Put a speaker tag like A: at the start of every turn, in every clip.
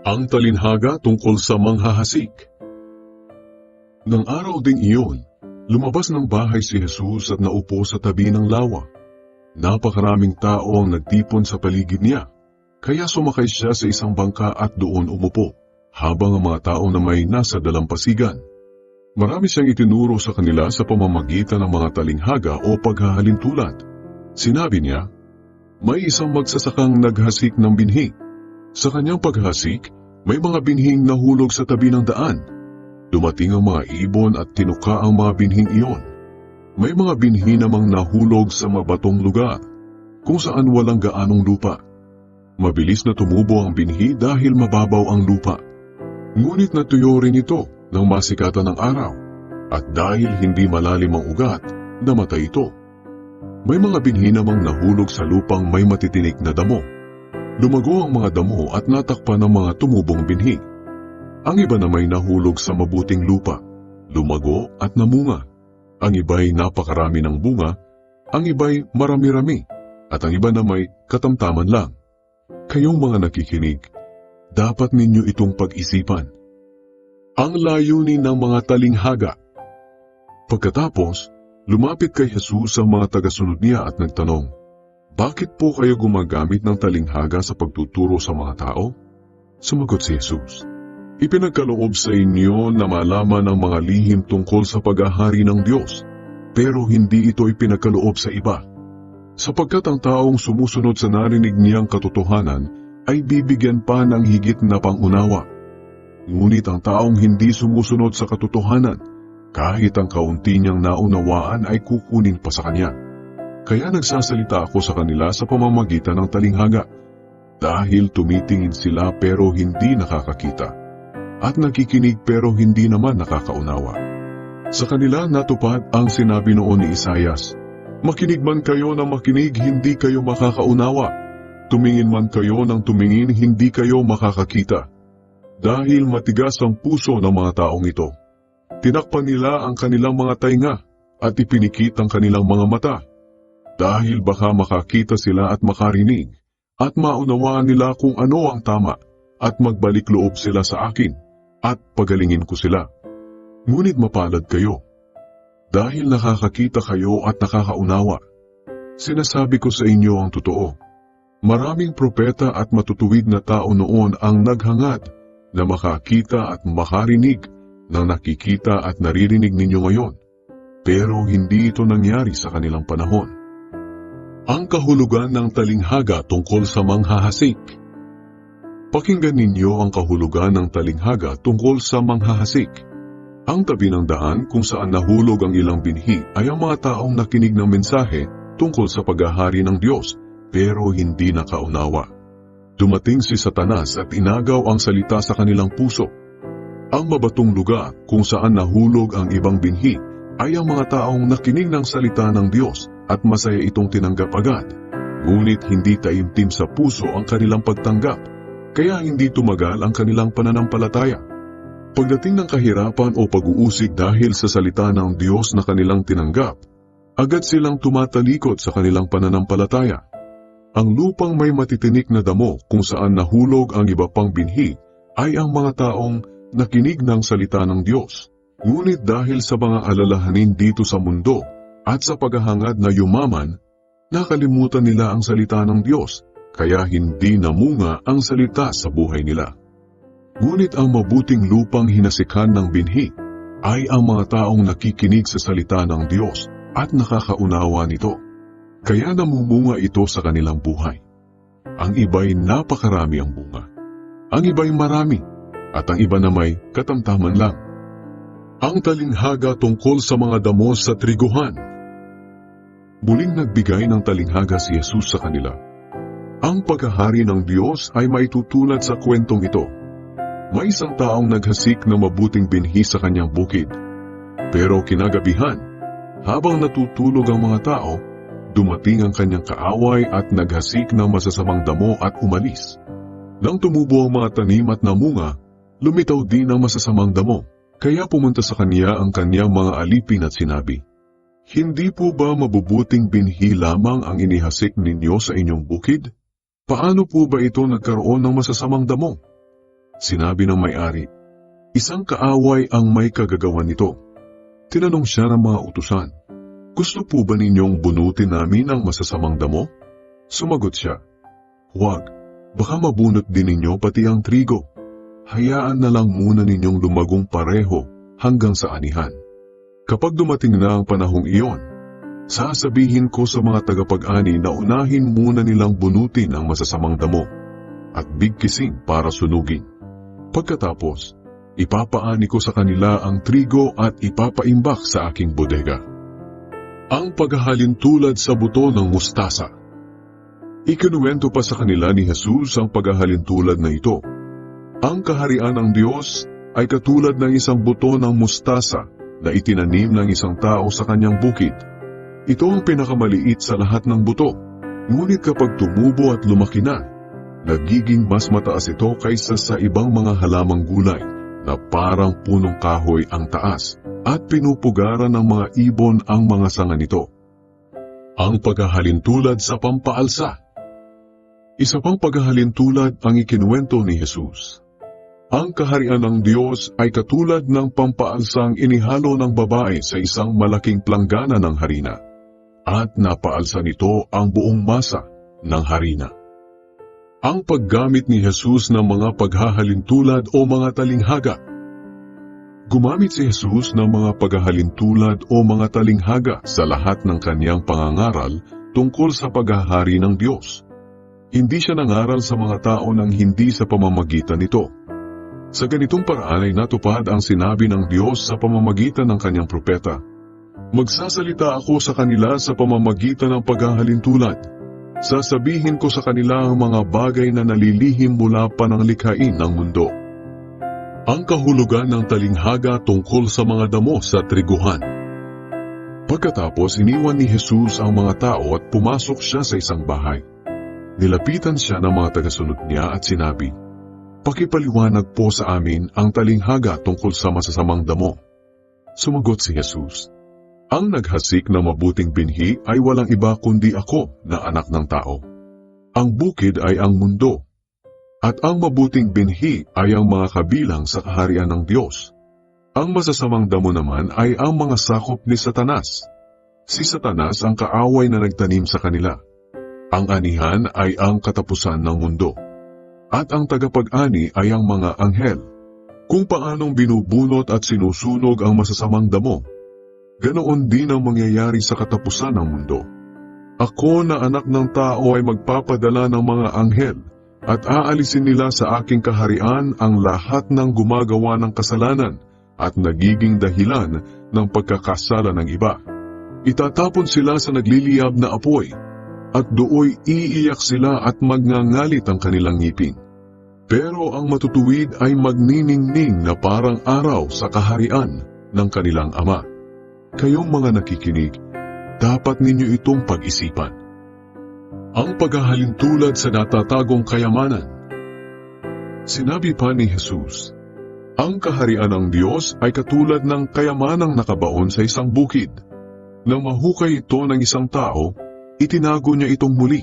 A: Ang talinhaga tungkol sa manghahasik. Nang araw ding iyon, lumabas ng bahay si Jesus at naupo sa tabi ng lawa. Napakaraming tao ang nagtipon sa paligid niya, kaya sumakay siya sa isang bangka at doon umupo, habang ang mga tao na may nasa dalampasigan. Marami siyang itinuro sa kanila sa pamamagitan ng mga talinghaga o paghahalintulad. Sinabi niya, may isang magsasakang naghasik ng binhi. Sa kanyang paghasik, may mga binhing nahulog sa tabi ng daan. Dumating ang mga ibon at tinuka ang mga binhing iyon. May mga binhi namang nahulog sa mabatong lugar, kung saan walang gaanong lupa. Mabilis na tumubo ang binhi dahil mababaw ang lupa. Ngunit natuyo rin ito nang masikatan ng araw, at dahil hindi malalim ang ugat, namatay ito. May mga binhi namang nahulog sa lupang may matitinik na damo. Lumago ang mga damo at natakpan ng mga tumubong binhi. Ang iba na may nahulog sa mabuting lupa, lumago at namunga. Ang iba'y napakarami ng bunga, ang iba'y marami-rami, at ang iba na may katamtaman lang. Kayong mga nakikinig, dapat ninyo itong pag-isipan. Ang layunin ng mga talinghaga. Pagkatapos, lumapit kay Jesus ang mga tagasunod niya at nagtanong, Bakit po kayo gumagamit ng talinghaga sa pagtuturo sa mga tao? Sumagot si Jesus, Ipinagkaloob sa inyo na malaman ang mga lihim tungkol sa paghahari ng Diyos, pero hindi ito ipinagkaloob sa iba. Sapagkat ang taong sumusunod sa narinig niyang katotohanan ay bibigyan pa ng higit na pangunawa. Ngunit ang taong hindi sumusunod sa katotohanan, kahit ang kaunti niyang naunawaan ay kukunin pa sa kanya. Kaya nagsasalita ako sa kanila sa pamamagitan ng talinghaga, dahil tumitingin sila pero hindi nakakakita, at nakikinig pero hindi naman nakakaunawa. Sa kanila natupad ang sinabi noon ni Isayas, Makinig man kayo na makinig, hindi kayo makakaunawa. Tumingin man kayo ng tumingin, hindi kayo makakakita. Dahil matigas ang puso ng mga taong ito. Tinakpan nila ang kanilang mga tainga at ipinikit ang kanilang mga mata. Dahil baka makakita sila at makarinig at maunawaan nila kung ano ang tama at magbalik loob sila sa akin at pagalingin ko sila. Ngunit mapalad kayo dahil nakakakita kayo at nakakaunawa. Sinasabi ko sa inyo ang totoo. Maraming propeta at matutuwid na tao noon ang naghangad na makakita at makarinig ng nakikita at naririnig ninyo ngayon. Pero hindi ito nangyari sa kanilang panahon. Ang kahulugan ng talinghaga tungkol sa manghahasik. Pakinggan ninyo ang kahulugan ng talinghaga tungkol sa manghahasik. Ang tabi ng daan kung saan nahulog ang ilang binhi ay ang mga taong nakinig ng mensahe tungkol sa paghahari ng Diyos pero hindi nakaunawa. Dumating si Satanas at inagaw ang salita sa kanilang puso. Ang mabatong lugar kung saan nahulog ang ibang binhi ay ang mga taong nakinig ng salita ng Diyos at masaya itong tinanggap agad. Ngunit hindi taimtim sa puso ang kanilang pagtanggap, kaya hindi tumagal ang kanilang pananampalataya. Pagdating ng kahirapan o pag-uusig dahil sa salita ng Diyos na kanilang tinanggap, agad silang tumatalikod sa kanilang pananampalataya. Ang lupang may matitinik na damo kung saan nahulog ang iba pang binhi ay ang mga taong nakinig ng salita ng Diyos. Ngunit dahil sa mga alalahanin dito sa mundo at sa paghahangad na yumaman, nakalimutan nila ang salita ng Diyos kaya hindi namunga ang salita sa buhay nila. Ngunit ang mabuting lupang hinasikan ng binhi ay ang mga taong nakikinig sa salita ng Diyos at nakakaunawa nito. Kaya namumunga ito sa kanilang buhay. Ang iba'y napakarami ang bunga. Ang iba'y marami at ang iba na may katamtaman lang. Ang talinghaga tungkol sa mga damo sa triguhan. Muling nagbigay ng talinghaga si Jesus sa kanila. Ang pagkahari ng Diyos ay maitutulad sa kwentong ito. May isang taong naghasik ng mabuting binhi sa kanyang bukid. Pero kinagabihan, habang natutulog ang mga tao, dumating ang kanyang kaaway at naghasik ng masasamang damo at umalis. Nang tumubo ang mga tanim at namunga, lumitaw din ang masasamang damo. Kaya pumunta sa kanya ang kanyang mga alipin at sinabi, Hindi po ba mabubuting binhi lamang ang inihasik ninyo sa inyong bukid? Paano po ba ito nagkaroon ng masasamang damo? Sinabi ng may-ari, isang kaaway ang may kagagawan nito. Tinanong siya ng mga utusan, gusto po ba ninyong bunutin namin ang masasamang damo? Sumagot siya, Huwag, baka mabunot din ninyo pati ang trigo. Hayaan na lang muna ninyong lumagong pareho hanggang sa anihan. Kapag dumating na ang panahong iyon, sasabihin ko sa mga tagapag-ani na unahin muna nilang bunutin ang masasamang damo at bigkising para sunugin. Pagkatapos, ipapaani ko sa kanila ang trigo at ipapaimbak sa aking bodega. Ang paghahalin tulad sa buto ng mustasa. Ikinuwento pa sa kanila ni Jesus ang paghahalin tulad na ito. Ang kaharian ng Diyos ay katulad ng isang buto ng mustasa na itinanim ng isang tao sa kanyang bukid. Ito ang pinakamaliit sa lahat ng buto. Ngunit kapag tumubo at lumaki na, nagiging mas mataas ito kaysa sa ibang mga halamang gulay na parang punong kahoy ang taas at pinupugaran ng mga ibon ang mga sanga nito. Ang paghahalintulad sa pampaalsa Isa pang paghahalintulad ang ikinuwento ni Jesus. Ang kaharian ng Diyos ay katulad ng pampaalsang inihalo ng babae sa isang malaking planggana ng harina at napaalsa nito ang buong masa ng harina. Ang paggamit ni Jesus ng mga paghahalintulad o mga talinghaga. Gumamit si Jesus ng mga paghahalintulad o mga talinghaga sa lahat ng kanyang pangangaral tungkol sa paghahari ng Diyos. Hindi siya nangaral sa mga tao ng hindi sa pamamagitan nito. Sa ganitong paraan ay natupad ang sinabi ng Diyos sa pamamagitan ng kanyang propeta. Magsasalita ako sa kanila sa pamamagitan ng paghahalintulad. Sasabihin ko sa kanila ang mga bagay na nalilihim mula pa ng likhain ng mundo. Ang kahulugan ng talinghaga tungkol sa mga damo sa triguhan. Pagkatapos iniwan ni Jesus ang mga tao at pumasok siya sa isang bahay. Nilapitan siya ng mga tagasunod niya at sinabi, Pakipaliwanag po sa amin ang talinghaga tungkol sa masasamang damo. Sumagot si Jesus, Ang naghasik na mabuting binhi ay walang iba kundi ako na anak ng tao. Ang bukid ay ang mundo, at ang mabuting binhi ay ang mga kabilang sa kaharian ng Diyos. Ang masasamang damo naman ay ang mga sakop ni Satanas. Si Satanas ang kaaway na nagtanim sa kanila. Ang anihan ay ang katapusan ng mundo at ang tagapag-ani ay ang mga anghel. Kung paanong binubunot at sinusunog ang masasamang damo, ganoon din ang mangyayari sa katapusan ng mundo. Ako na anak ng tao ay magpapadala ng mga anghel at aalisin nila sa aking kaharian ang lahat ng gumagawa ng kasalanan at nagiging dahilan ng pagkakasala ng iba. Itatapon sila sa nagliliyab na apoy at dooy iiyak sila at magngangalit ang kanilang ngipin. Pero ang matutuwid ay magniningning na parang araw sa kaharian ng kanilang ama. Kayong mga nakikinig, dapat ninyo itong pag-isipan. Ang paghahalintulad sa natatagong kayamanan. Sinabi pa ni Jesus, ang kaharian ng Diyos ay katulad ng kayamanang nakabaon sa isang bukid. Nang mahukay ito ng isang tao, itinago niya itong muli.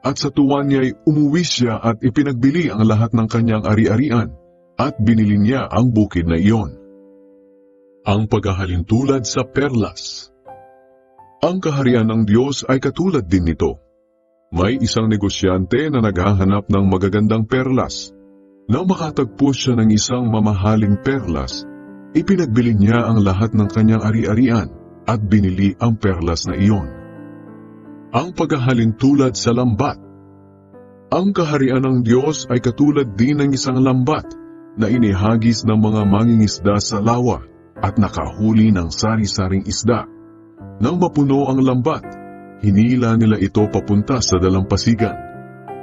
A: At sa tuwa niya ay umuwi siya at ipinagbili ang lahat ng kanyang ari-arian at binili niya ang bukid na iyon. Ang paghahalintulad sa perlas Ang kaharian ng Diyos ay katulad din nito. May isang negosyante na naghahanap ng magagandang perlas. Nang makatagpo siya ng isang mamahaling perlas, ipinagbili niya ang lahat ng kanyang ari-arian at binili ang perlas na iyon ang paghahalintulad sa lambat. Ang kaharian ng Diyos ay katulad din ng isang lambat na inihagis ng mga mangingisda sa lawa at nakahuli ng sari-saring isda. Nang mapuno ang lambat, hinila nila ito papunta sa dalampasigan.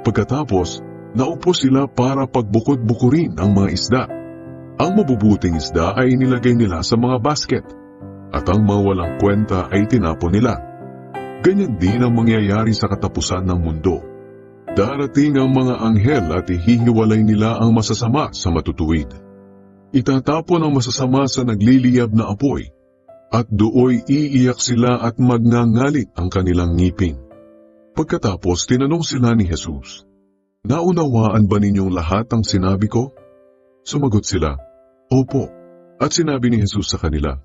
A: Pagkatapos, naupo sila para pagbukod-bukurin ang mga isda. Ang mabubuting isda ay inilagay nila sa mga basket at ang mga walang kwenta ay tinapon nila. Ganyan din ang mangyayari sa katapusan ng mundo. Darating ang mga anghel at ihihiwalay nila ang masasama sa matutuwid. Itatapon ang masasama sa nagliliyab na apoy, at dooy iiyak sila at magngangalit ang kanilang ngipin. Pagkatapos tinanong sila ni Jesus, Naunawaan ba ninyong lahat ang sinabi ko? Sumagot sila, Opo. At sinabi ni Jesus sa kanila,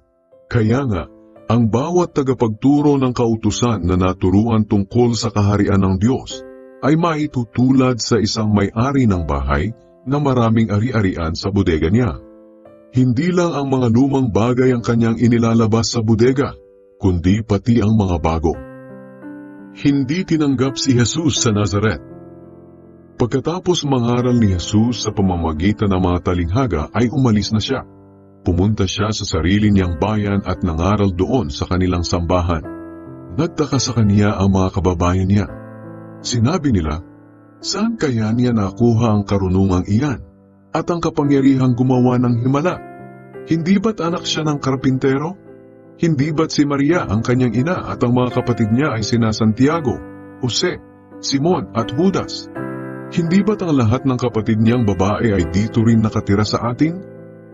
A: Kaya nga, ang bawat tagapagturo ng kautusan na naturuan tungkol sa kaharian ng Diyos ay maitutulad sa isang may-ari ng bahay na maraming ari-arian sa bodega niya. Hindi lang ang mga lumang bagay ang kanyang inilalabas sa bodega, kundi pati ang mga bago. Hindi tinanggap si Jesus sa Nazaret. Pagkatapos mangaral ni Jesus sa pamamagitan ng mga talinghaga ay umalis na siya. Pumunta siya sa sarili niyang bayan at nangaral doon sa kanilang sambahan. Nagtaka sa kaniya ang mga kababayan niya. Sinabi nila, saan kaya niya nakuha ang karunungang iyan at ang kapangyarihang gumawa ng himala? Hindi ba't anak siya ng karpintero? Hindi ba't si Maria ang kanyang ina at ang mga kapatid niya ay sina Santiago, Jose, Simon at Judas? Hindi ba't ang lahat ng kapatid niyang babae ay dito rin nakatira sa atin?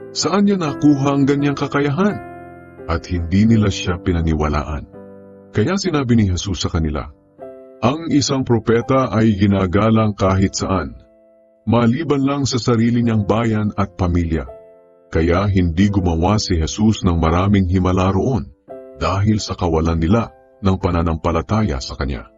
A: Saan niya nakuha ang ganyang kakayahan? At hindi nila siya pinaniwalaan. Kaya sinabi ni Jesus sa kanila, Ang isang propeta ay ginagalang kahit saan, maliban lang sa sarili niyang bayan at pamilya. Kaya hindi gumawa si Jesus ng maraming himala roon dahil sa kawalan nila ng pananampalataya sa Kanya.